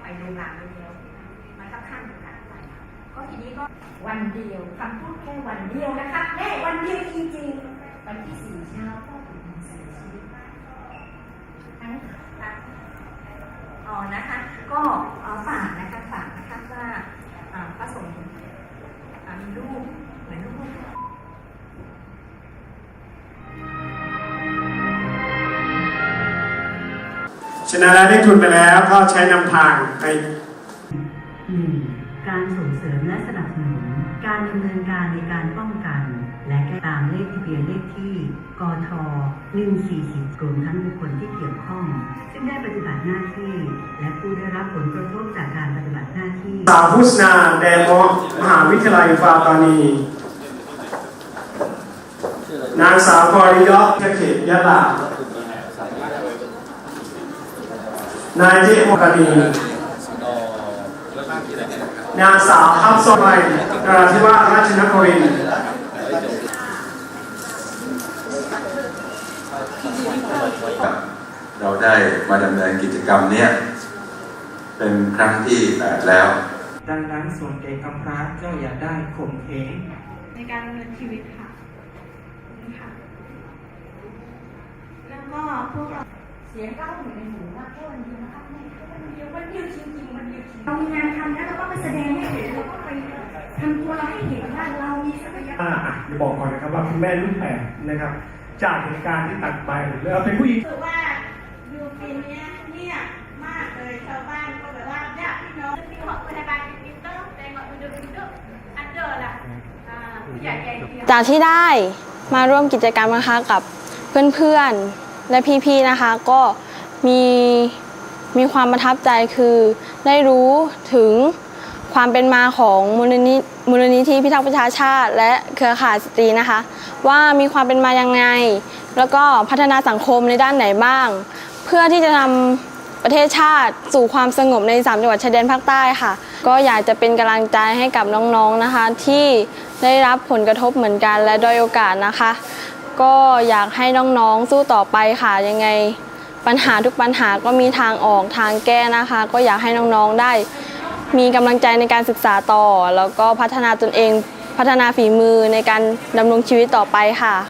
ไปโรงงานเดียวมันก็ข้างจะหนักไปก็ทีนี้ก็วันเดียวคำพูดแค่วันเดียวนะคะแม่วันเดียวจริงๆ ชนะแล้วได้ทุนไปแล้วก็ใช้นำทางในหนึ่งการส่งเสริมและสนับสนุน การดำเนินการในการป้องกัน และแก้ตามเลขทะเบียนเลขที่ กท140รวมทั้งบุคคลที่เกี่ยวข้อง ซึ่งได้ปฏิบัติหน้าที่ และผู้ได้รับผลกระทบจากการปฏิบัติหน้าที่ สาวพุสนาแดงมมหาวิทยาลัยฟาตานี นางสาวกอริยะเขตยะลา นายเจมกนีนางสาวทัพสมัยนราธิวาสราชนครินทร์เราได้มาดำเนินกิจกรรมเนี้ยเป็นครั้งที่แปดแล้ว ดังนั้นส่วนแก่กำพร้าเจ้าอย่าได้ข่มเหงในการดำเนินชีวิตค่ะนี่ค่ะ แล้วก็พวกเราเสียงก้าวอยู่ในหูว่าแค่วันเดียว เดียวจริงเรามีงานทำแล้วเราก็ไปแสดงให้เห็นเราก็ไปทำตัวเราให้เห็นว่าเรามีศักยภาพอ่าอะเดี๋ยวบอกก่อนนะครับว่าคุณแม่รุ่นแปดนะครับ จากเหตุการณ์ที่ตัดไปแล้วเป็นผู้หญิง รู้สึกว่าอยู่ปีเนี้ยเงียบมากเลยชาวบ้านก็แบบว่าญาติพี่น้องที่เขาพยาบาลจริงๆต้องแต่งแบบดูดูอันเดอร์ล่ะอ่าผู้ใหญ่ใหญ่เดียว จากที่ได้มาร่วมกิจกรรมนะคะกับเพื่อนๆ และพี่ๆ นะคะ ก็มี มีความประทับใจคือได้รู้ถึงความเป็นมาของมูลนิมูลนิธิพิทักษ์ประชาชาติ และเครือข่ายสตรีนะคะ ว่ามีความเป็นมายังไง แล้วก็พัฒนาสังคมในด้านไหนบ้าง เพื่อที่จะนำประเทศชาติสู่ความสงบในสามจังหวัดชายแดนภาคใต้ค่ะ ก็อยากจะเป็นกำลังใจให้กับน้องๆนะคะ ที่ได้รับผลกระทบเหมือนกันและด้อยโอกาสนะคะ ก็อยากให้น้องๆสู้ต่อไปค่ะยังไง ปัญหาทุกปัญหาก็มีทางออกทางแก้นะคะ ก็อยากให้น้องๆได้ มีกำลังใจในการศึกษาต่อ แล้วก็พัฒนาตนเองพัฒนาฝีมือในการดำรงชีวิตต่อไปค่ะ